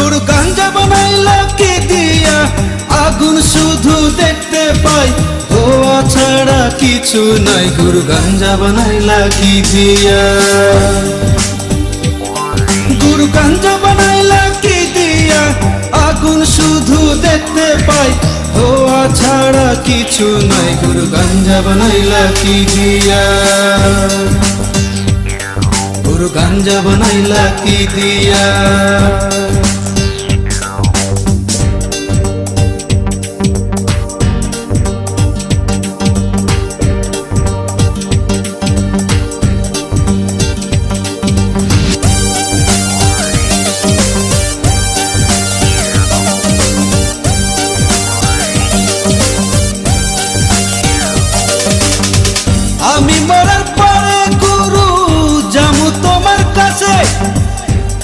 গুরু গাঞ্জা বানাইলা কি দিয়া, আগুন শুধু দেখতে পাই। ধোয়া ছাড়া কিছু নাই গুরু গাঞ্জা বানাইলা কি দিয়া। গুরু গাঞ্জা বানাইলা কি দিয়া, আগুন শুধু দেখতে পাই। ধোয়া ছাড়া কিছু নাই গুরু গাঞ্জা বানাইলা কি দিয়া। গুরু গাঞ্জা বানাইলা কি দিয়া। মরার পরে গুরু যাব তোমার কাছে।